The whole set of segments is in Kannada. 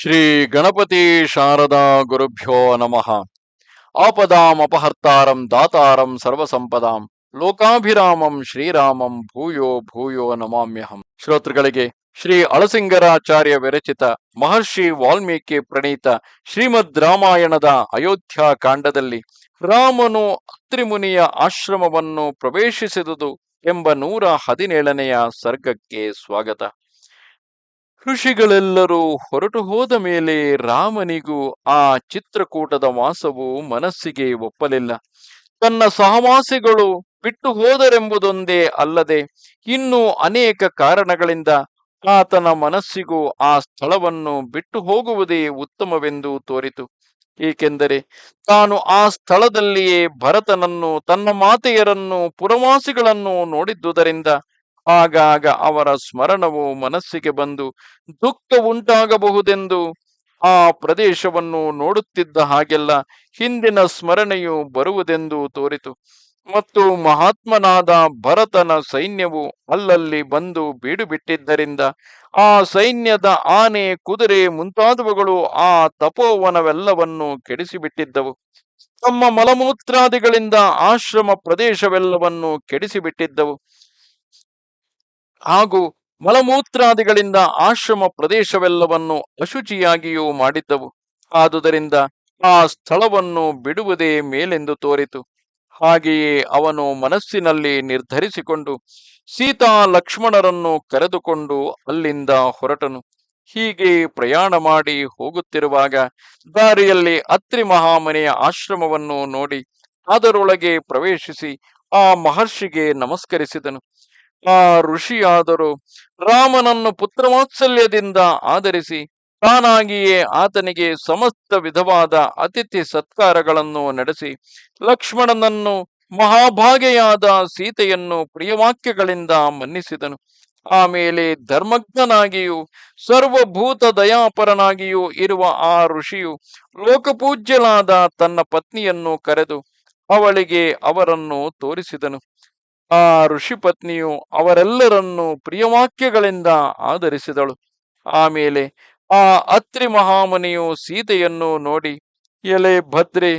ಶ್ರೀ ಗಣಪತಿ ಶಾರದಾ ಗುರುಭ್ಯೋ ನಮಃ. ಆಪದಾಂ ಅಪಹರ್ತಾರಂ ದಾತಾರಂ ಸರ್ವಸಂಪದಾಂ ಲೋಕಾಭಿರಾಮಂ ಶ್ರೀರಾಮಂ ಭೂಯೋ ಭೂಯೋ ನಮಾಮ್ಯಹಂ. ಶ್ರೋತೃಗಳಿಗೆ ಶ್ರೀ ಅಳಸಿಂಗರಾಚಾರ್ಯ ವಿರಚಿತ ಮಹರ್ಷಿ ವಾಲ್ಮೀಕಿ ಪ್ರಣೀತ ಶ್ರೀಮದ್ ರಾಮಾಯಣದ ಅಯೋಧ್ಯ ಕಾಂಡದಲ್ಲಿ ರಾಮನು ಅತ್ರಿಮುನಿಯ ಆಶ್ರಮವನ್ನು ಪ್ರವೇಶಿಸಿದುದು ಎಂಬ ನೂರ ಹದಿನೇಳನೆಯ ಸರ್ಗಕ್ಕೆ ಸ್ವಾಗತ. ಋಷಿಗಳೆಲ್ಲರೂ ಹೊರಟು ಹೋದ ಮೇಲೆ ರಾಮನಿಗೂ ಆ ಚಿತ್ರಕೂಟದ ವಾಸವು ಮನಸ್ಸಿಗೆ ಒಪ್ಪಲಿಲ್ಲ. ತನ್ನ ಸಹವಾಸಿಗಳು ಬಿಟ್ಟು ಹೋದರೆಂಬುದೊಂದೇ ಅಲ್ಲದೆ ಇನ್ನೂ ಅನೇಕ ಕಾರಣಗಳಿಂದ ಆತನ ಮನಸ್ಸಿಗೂ ಆ ಸ್ಥಳವನ್ನು ಬಿಟ್ಟು ಹೋಗುವುದೇ ಉತ್ತಮವೆಂದು ತೋರಿತು. ಏಕೆಂದರೆ ತಾನು ಆ ಸ್ಥಳದಲ್ಲಿಯೇ ಭರತನನ್ನು ತನ್ನ ಮಾತೆಯರನ್ನು ಪುರವಾಸಿಗಳನ್ನು ನೋಡಿದ್ದುದರಿಂದ ಆಗಾಗ ಅವರ ಸ್ಮರಣವು ಮನಸ್ಸಿಗೆ ಬಂದು ದುಃಖ ಉಂಟಾಗಬಹುದೆಂದು ಆ ಪ್ರದೇಶವನ್ನು ನೋಡುತ್ತಿದ್ದ ಹಾಗೆಲ್ಲ ಹಿಂದಿನ ಸ್ಮರಣೆಯು ಬರುವುದೆಂದು ತೋರಿತು. ಮತ್ತು ಮಹಾತ್ಮನಾದ ಭರತನ ಸೈನ್ಯವು ಅಲ್ಲಲ್ಲಿ ಬಂದು ಬೀಡುಬಿಟ್ಟಿದ್ದರಿಂದ ಆ ಸೈನ್ಯದ ಆನೆ, ಕುದುರೆ ಮುಂತಾದವುಗಳು ಆ ತಪೋವನವೆಲ್ಲವನ್ನು ಕೆಡಿಸಿಬಿಟ್ಟಿದ್ದವು. ತಮ್ಮ ಮಲಮೂತ್ರಾದಿಗಳಿಂದ ಆಶ್ರಮ ಪ್ರದೇಶವೆಲ್ಲವನ್ನು ಕೆಡಿಸಿಬಿಟ್ಟಿದ್ದವು. ಹಾಗೂ ಮಲಮೂತ್ರಾದಿಗಳಿಂದ ಆಶ್ರಮ ಪ್ರದೇಶವೆಲ್ಲವನ್ನು ಅಶುಚಿಯಾಗಿಯೂ ಮಾಡಿದ್ದವು. ಆದುದರಿಂದ ಆ ಸ್ಥಳವನ್ನು ಬಿಡುವುದೇ ಮೇಲೆಂದು ತೋರಿತು. ಹಾಗೆಯೇ ಅವನು ಮನಸ್ಸಿನಲ್ಲಿ ನಿರ್ಧರಿಸಿಕೊಂಡು ಸೀತಾ ಲಕ್ಷ್ಮಣರನ್ನು ಕರೆದುಕೊಂಡು ಅಲ್ಲಿಂದ ಹೊರಟನು. ಹೀಗೆ ಪ್ರಯಾಣ ಮಾಡಿ ಹೋಗುತ್ತಿರುವಾಗ ದಾರಿಯಲ್ಲಿ ಅತ್ರಿ ಮಹಾಮನೆಯ ಆಶ್ರಮವನ್ನು ನೋಡಿ ಅದರೊಳಗೆ ಪ್ರವೇಶಿಸಿ ಆ ಮಹರ್ಷಿಗೆ ನಮಸ್ಕರಿಸಿದನು. ಆ ಋಷಿಯಾದರೂ, ರಾಮನನ್ನು ಪುತ್ರವಾತ್ಸಲ್ಯದಿಂದ ಆಧರಿಸಿ ತಾನಾಗಿಯೇ ಆತನಿಗೆ ಸಮಸ್ತ ವಿಧವಾದ ಅತಿಥಿ ಸತ್ಕಾರಗಳನ್ನು ನಡೆಸಿ ಲಕ್ಷ್ಮಣನನ್ನು ಮಹಾಭಾಗೆಯಾದ ಸೀತೆಯನ್ನು ಪ್ರಿಯವಾಕ್ಯಗಳಿಂದ ಮನ್ನಿಸಿದನು. ಆಮೇಲೆ ಧರ್ಮಜ್ಞನಾಗಿಯೂ, ಸರ್ವಭೂತ ದಯಾಪರನಾಗಿಯೂ ಇರುವ ಆ ಋಷಿಯು ಲೋಕಪೂಜ್ಯಲಾದ ತನ್ನ ಪತ್ನಿಯನ್ನು ಕರೆದು ಅವಳಿಗೆ ಅವರನ್ನು ತೋರಿಸಿದನು. ಆ ಋಷಿ ಪತ್ನಿಯು ಅವರೆಲ್ಲರನ್ನು ಪ್ರಿಯವಾಕ್ಯಗಳಿಂದ ಆಧರಿಸಿದಳು. ಆಮೇಲೆ ಆ ಅತ್ರಿ ಮಹಾಮುನಿಯು ಸೀತೆಯನ್ನು ನೋಡಿ, ಎಲೆ ಭದ್ರೆ,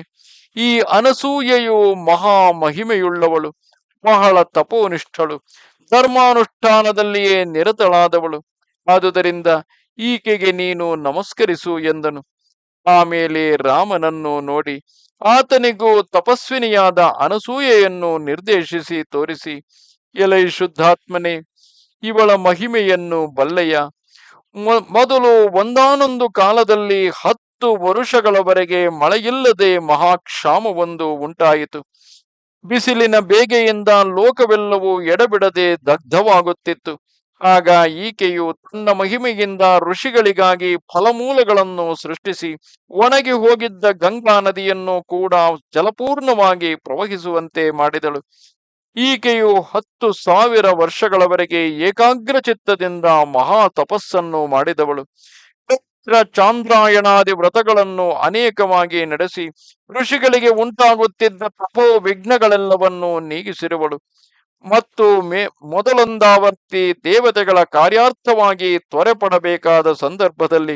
ಈ ಅನಸೂಯೆಯು ಮಹಾ ಮಹಿಮೆಯುಳ್ಳವಳು, ಬಹಳ ತಪೋನಿಷ್ಠಳು, ಧರ್ಮಾನುಷ್ಠಾನದಲ್ಲಿಯೇ ನಿರತಳಾದವಳು, ಆದುದರಿಂದ ಈಕೆಗೆ ನೀನು ನಮಸ್ಕರಿಸು ಎಂದನು. ಆಮೇಲೆ ರಾಮನನ್ನು ನೋಡಿ ಆತನಿಗೂ ತಪಸ್ವಿನಿಯಾದ ಅನಸೂಯೆಯನ್ನು ನಿರ್ದೇಶಿಸಿ ತೋರಿಸಿ, ಎಲೈ ಶುದ್ಧಾತ್ಮನೆ, ಇವಳ ಮಹಿಮೆಯನ್ನು ಬಲ್ಲೆಯ. ಮೊದಲು ಒಂದಾನೊಂದು ಕಾಲದಲ್ಲಿ ಹತ್ತು ವರುಷಗಳವರೆಗೆ ಮಳೆಯಿಲ್ಲದೆ ಮಹಾಕ್ಷಾಮವೊಂದು ಉಂಟಾಯಿತು. ಬಿಸಿಲಿನ ಬೇಗೆಯಿಂದ ಲೋಕವೆಲ್ಲವೂ ಎಡಬಿಡದೆ ದಗ್ಧವಾಗುತ್ತಿತ್ತು. ಆಗ ಈಕೆಯು ತನ್ನ ಮಹಿಮೆಯಿಂದ ಋಷಿಗಳಿಗಾಗಿ ಫಲಮೂಲಗಳನ್ನು ಸೃಷ್ಟಿಸಿ ಒಣಗಿ ಹೋಗಿದ್ದ ಗಂಗಾ ನದಿಯನ್ನು ಕೂಡ ಜಲಪೂರ್ಣವಾಗಿ ಪ್ರವಹಿಸುವಂತೆ ಮಾಡಿದಳು. ಈಕೆಯು ಹತ್ತು ಸಾವಿರ ವರ್ಷಗಳವರೆಗೆ ಏಕಾಗ್ರ ಚಿತ್ತದಿಂದ ಮಹಾ ತಪಸ್ಸನ್ನು ಮಾಡಿದವಳು. ಚಾಂದ್ರಾಯಣಾದಿ ವ್ರತಗಳನ್ನು ಅನೇಕವಾಗಿ ನಡೆಸಿ ಋಷಿಗಳಿಗೆ ಉಂಟಾಗುತ್ತಿದ್ದ ತಪೋ ವಿಘ್ನಗಳೆಲ್ಲವನ್ನು ನೀಗಿಸಿರುವಳು. ಮತ್ತು ಮೇ, ಮೊದಲೊಂದಾವರ್ತಿ ದೇವತೆಗಳ ಕಾರ್ಯಾರ್ಥವಾಗಿ ತ್ವರೆಪಡಬೇಕಾದ ಸಂದರ್ಭದಲ್ಲಿ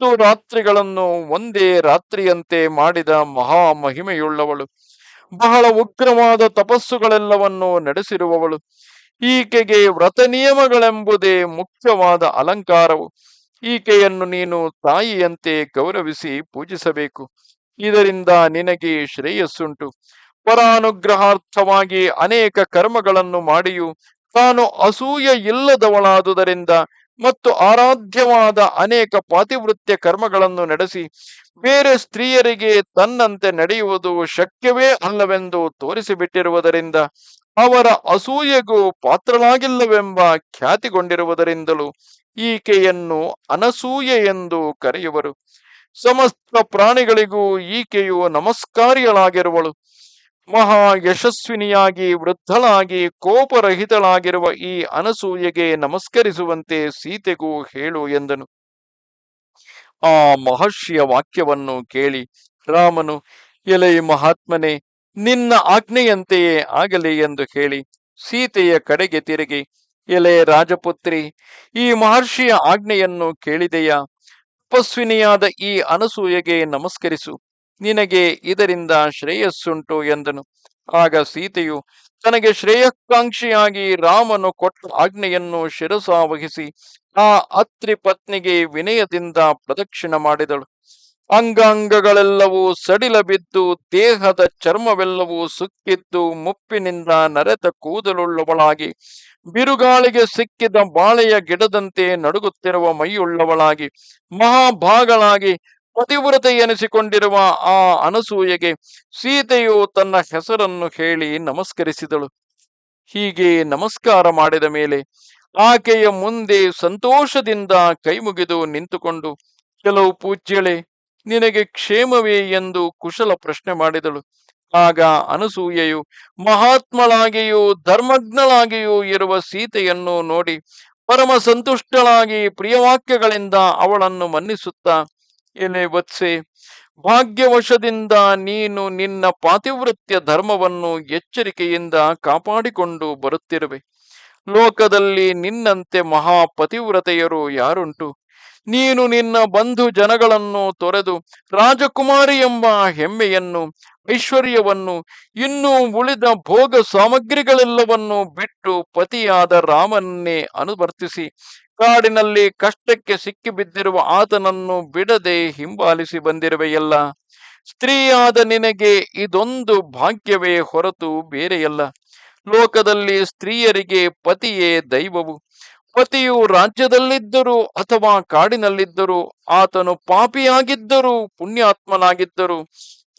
ಹತ್ತು ರಾತ್ರಿಗಳನ್ನು ಒಂದೇ ರಾತ್ರಿಯಂತೆ ಮಾಡಿದ ಮಹಾ ಮಹಿಮೆಯುಳ್ಳವಳು. ಬಹಳ ಉಗ್ರವಾದ ತಪಸ್ಸುಗಳೆಲ್ಲವನ್ನು ನಡೆಸಿರುವವಳು. ಈಕೆಗೆ ವ್ರತ ನಿಯಮಗಳೆಂಬುದೇ ಮುಖ್ಯವಾದ ಅಲಂಕಾರವು. ಈಕೆಯನ್ನು ನೀನು ತಾಯಿಯಂತೆ ಗೌರವಿಸಿ ಪೂಜಿಸಬೇಕು. ಇದರಿಂದ ನಿನಗೆ ಶ್ರೇಯಸ್ಸುಂಟು. ಪರಾನುಗ್ರಹಾರ್ಥವಾಗಿ ಅನೇಕ ಕರ್ಮಗಳನ್ನು ಮಾಡಿಯೂ ತಾನು ಅಸೂಯ ಇಲ್ಲದವಳಾದುದರಿಂದ ಮತ್ತು ಆರಾಧ್ಯವಾದ ಅನೇಕ ಪಾತಿವೃತ್ಯ ಕರ್ಮಗಳನ್ನು ನಡೆಸಿ ಬೇರೆ ಸ್ತ್ರೀಯರಿಗೆ ತನ್ನಂತೆ ನಡೆಯುವುದು ಶಕ್ಯವೇ ಅಲ್ಲವೆಂದು ತೋರಿಸಿಬಿಟ್ಟಿರುವುದರಿಂದ ಅವರ ಅಸೂಯೆಗೂ ಪಾತ್ರಳಾಗಿಲ್ಲವೆಂಬ ಖ್ಯಾತಿಗೊಂಡಿರುವುದರಿಂದಲೂ ಈಕೆಯನ್ನು ಅನಸೂಯೆ ಎಂದು ಕರೆಯುವರು. ಸಮಸ್ತ ಪ್ರಾಣಿಗಳಿಗೂ ಈಕೆಯು ನಮಸ್ಕಾರಿಯಳಾಗಿರುವಳು. ಮಹಾ ಯಶಸ್ವಿನಿಯಾಗಿ, ವೃದ್ಧಳಾಗಿ, ಕೋಪರಹಿತಳಾಗಿರುವ ಈ ಅನಸೂಯೆಗೆ ನಮಸ್ಕರಿಸುವಂತೆ ಸೀತೆಗೂ ಹೇಳು ಎಂದನು. ಆ ಮಹರ್ಷಿಯ ವಾಕ್ಯವನ್ನು ಕೇಳಿ, ರಾಮನು, ಎಲೈ ಮಹಾತ್ಮನೆ, ನಿನ್ನ ಆಜ್ಞೆಯಂತೆಯೇ ಆಗಲಿ ಎಂದು ಹೇಳಿ, ಸೀತೆಯ ಕಡೆಗೆ ತಿರುಗಿ, ಎಲೆ ರಾಜಪುತ್ರಿ, ಈ ಮಹರ್ಷಿಯ ಆಜ್ಞೆಯನ್ನು ಕೇಳಿದೆಯಾ? ತಪಸ್ವಿನಿಯಾದ ಈ ಅನಸೂಯೆಗೆ ನಮಸ್ಕರಿಸು. ನಿನಗೆ ಇದರಿಂದ ಶ್ರೇಯಸ್ಸುಂಟು ಎಂದನು. ಆಗ ಸೀತೆಯು, ತನಗೆ ಶ್ರೇಯಕಾಂಕ್ಷಿಯಾಗಿ ರಾಮನು ಕೊಟ್ಟ ಆಜ್ಞೆಯನ್ನು ಶಿರಸಾವಹಿಸಿ ಆ ಅತ್ರಿ ಪತ್ನಿಗೆ ವಿನಯದಿಂದ ಪ್ರದಕ್ಷಿಣ ಮಾಡಿದಳು. ಅಂಗಾಂಗಗಳೆಲ್ಲವೂ ಸಡಿಲ ಬಿದ್ದು, ದೇಹದ ಚರ್ಮವೆಲ್ಲವೂ ಸುಕ್ಕಿದ್ದು, ಮುಪ್ಪಿನಿಂದ ನರೆತ ಕೂದಲುಳ್ಳವಳಾಗಿ, ಬಿರುಗಾಳಿಗೆ ಸಿಕ್ಕಿದ ಬಾಳೆಯ ಗಿಡದಂತೆ ನಡುಗುತ್ತಿರುವ ಮೈಯುಳ್ಳವಳಾಗಿ, ಮಹಾಭಾಗಳಾಗಿ ಪತಿವ್ರತೆ ಎನಿಸಿಕೊಂಡಿರುವ ಆ ಅನಸೂಯೆಗೆ ಸೀತೆಯು ತನ್ನ ಹೆಸರನ್ನು ಹೇಳಿ ನಮಸ್ಕರಿಸಿದಳು. ಹೀಗೆ ನಮಸ್ಕಾರ ಮಾಡಿದ ಮೇಲೆ ಆಕೆಯ ಮುಂದೆ ಸಂತೋಷದಿಂದ ಕೈಮುಗಿದು ನಿಂತುಕೊಂಡು, ಕೆಲವು ಪೂಜ್ಯಳೆ, ನಿನಗೆ ಕ್ಷೇಮವೇ ಎಂದು ಕುಶಲ ಪ್ರಶ್ನೆ ಮಾಡಿದಳು. ಆಗ ಅನಸೂಯೆಯು ಮಹಾತ್ಮಳಾಗಿಯೂ ಧರ್ಮಜ್ಞಳಾಗಿಯೂ ಇರುವ ಸೀತೆಯನ್ನು ನೋಡಿ ಪರಮ ಸಂತುಷ್ಟಳಾಗಿ ಪ್ರಿಯವಾಕ್ಯಗಳಿಂದ ಅವಳನ್ನು ಮನ್ನಿಸುತ್ತಾ ಎಲೆ ವತ್ಸೆ, ಭಾಗ್ಯವಶದಿಂದ ನೀನು ನಿನ್ನ ಪಾತಿವೃತ್ಯ ಧರ್ಮವನ್ನು ಎಚ್ಚರಿಕೆಯಿಂದ ಕಾಪಾಡಿಕೊಂಡು ಬರುತ್ತಿರುವೆ. ಲೋಕದಲ್ಲಿ ನಿನ್ನಂತೆ ಮಹಾಪತಿವ್ರತೆಯರು ಯಾರುಂಟು? ನೀನು ನಿನ್ನ ಬಂಧು ಜನಗಳನ್ನು ತೊರೆದು ರಾಜಕುಮಾರಿ ಎಂಬ ಹೆಮ್ಮೆಯನ್ನು, ಐಶ್ವರ್ಯವನ್ನು, ಇನ್ನೂ ಉಳಿದ ಭೋಗ ಸಾಮಗ್ರಿಗಳೆಲ್ಲವನ್ನು ಬಿಟ್ಟು ಪತಿಯಾದ ರಾಮನ್ನೇ ಅನುವರ್ತಿಸಿ ಕಾಡಿನಲ್ಲಿ ಕಷ್ಟಕ್ಕೆ ಸಿಕ್ಕಿಬಿದ್ದಿರುವ ಆತನನ್ನು ಬಿಡದೆ ಹಿಂಬಾಲಿಸಿ ಬಂದಿರುವೆಯಲ್ಲ? ಸ್ತ್ರೀಯಾದ ನಿನಗೆ ಇದೊಂದು ಭಾಗ್ಯವೇ ಹೊರತು ಬೇರೆಯಲ್ಲ. ಲೋಕದಲ್ಲಿ ಸ್ತ್ರೀಯರಿಗೆ ಪತಿಯೇ ದೈವವು. ಪತಿಯು ರಾಜ್ಯದಲ್ಲಿದ್ದರೂ ಅಥವಾ ಕಾಡಿನಲ್ಲಿದ್ದರೂ ಆತನು ಪಾಪಿಯಾಗಿದ್ದರೂ ಪುಣ್ಯಾತ್ಮನಾಗಿದ್ದರೂ,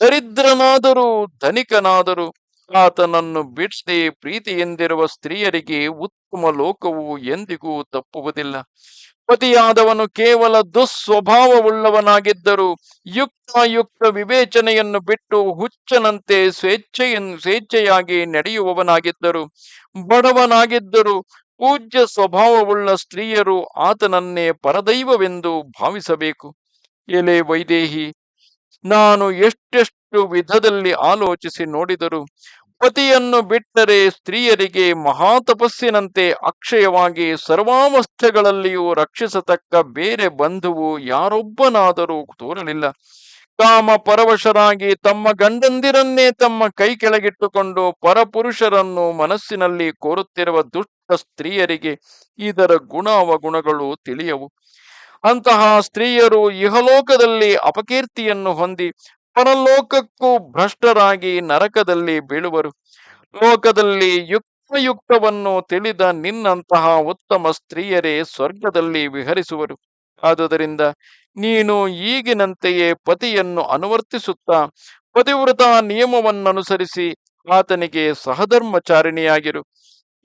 ದರಿದ್ರನಾದರೂ ಧನಿಕನಾದರೂ ಆತನನ್ನು ಬಿಡಿಸದೆ ಪ್ರೀತಿಯೆಂದಿರುವ ಸ್ತ್ರೀಯರಿಗೆ ಉತ್ತಮ ಲೋಕವು ಎಂದಿಗೂ ತಪ್ಪುವುದಿಲ್ಲ. ಪತಿಯಾದವನು ಕೇವಲ ದುಸ್ವಭಾವವುಳ್ಳವನಾಗಿದ್ದರೂ ಯುಕ್ತ ವಿವೇಚನೆಯನ್ನು ಬಿಟ್ಟು ಹುಚ್ಚನಂತೆ ಸ್ವೇಚ್ಛೆಯನ್ನು ಸ್ವೇಚ್ಛೆಯಾಗಿ ನಡೆಯುವವನಾಗಿದ್ದರು. ಬಡವನಾಗಿದ್ದರು ಪೂಜ್ಯ ಸ್ವಭಾವವುಳ್ಳ ಸ್ತ್ರೀಯರು ಆತನನ್ನೇ ಪರದೈವವೆಂದು ಭಾವಿಸಬೇಕು. ಎಲೆ ವೈದೇಹಿ, ನಾನು ಎಷ್ಟೆಷ್ಟು ವಿಧದಲ್ಲಿ ಆಲೋಚಿಸಿ ನೋಡಿದರು ಪತಿಯನ್ನು ಬಿಟ್ಟರೆ ಸ್ತ್ರೀಯರಿಗೆ ಮಹಾತಪಸ್ಸಿನಂತೆ ಅಕ್ಷಯವಾಗಿ ಸರ್ವಾವಸ್ಥೆಗಳಲ್ಲಿಯೂ ರಕ್ಷಿಸತಕ್ಕ ಬೇರೆ ಬಂಧುವು ಯಾರೊಬ್ಬನಾದರೂ ತೋರಲಿಲ್ಲ. ಕಾಮ ಪರವಶರಾಗಿ ತಮ್ಮ ಗಂಡಂದಿರನ್ನೇ ತಮ್ಮ ಕೈ ಕೆಳಗಿಟ್ಟುಕೊಂಡು ಪರಪುರುಷರನ್ನು ಮನಸ್ಸಿನಲ್ಲಿ ಕೋರುತ್ತಿರುವ ದುಷ್ಟ ಸ್ತ್ರೀಯರಿಗೆ ಇದರ ಗುಣ ಅವಗುಣಗಳು ತಿಳಿಯವು. ಅಂತಹ ಸ್ತ್ರೀಯರು ಇಹಲೋಕದಲ್ಲಿ ಅಪಕೀರ್ತಿಯನ್ನು ಹೊಂದಿ ಪರಲೋಕಕ್ಕೂ ಭ್ರಷ್ಟರಾಗಿ ನರಕದಲ್ಲಿ ಬೀಳುವರು. ಲೋಕದಲ್ಲಿ ಯುಕ್ತಯುಕ್ತವನ್ನು ತಿಳಿದ ನಿನ್ನಂತಹ ಉತ್ತಮ ಸ್ತ್ರೀಯರೇ ಸ್ವರ್ಗದಲ್ಲಿ ವಿಹರಿಸುವರು. ಆದುದರಿಂದ ನೀನು ಈಗಿನಂತೆಯೇ ಪತಿಯನ್ನು ಅನುವರ್ತಿಸುತ್ತಾ ಪತಿವ್ರತ ನಿಯಮವನ್ನನುಸರಿಸಿ ಆತನಿಗೆ ಸಹಧರ್ಮಚಾರಿಣಿಯಾಗಿರು.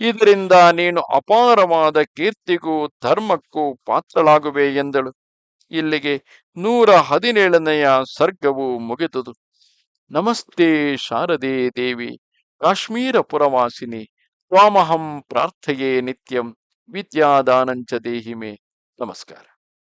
ಇದರಿಂದ ನೀನು ಅಪಾರವಾದ ಕೀರ್ತಿಗೂ ಧರ್ಮಕ್ಕೂ ಪಾತ್ರಳಾಗುವೆ ಎಂದಳು. ಇಲ್ಲಿಗೆ ನೂರ ಹದಿನೇಳನೆಯ ಸರ್ಗವು ಮುಗಿತದು ನಮಸ್ತೆ ಶಾರದೆ ದೇವಿ, ಕಾಶ್ಮೀರ ಪುರವಾಸಿನಿ, ತ್ವಾಮಹಂ ಪ್ರಾರ್ಥೆಯೇ ನಿತ್ಯಂ, ವಿದ್ಯಾದಾನಂಚ ದೇಹಿಮೆ. ನಮಸ್ಕಾರ.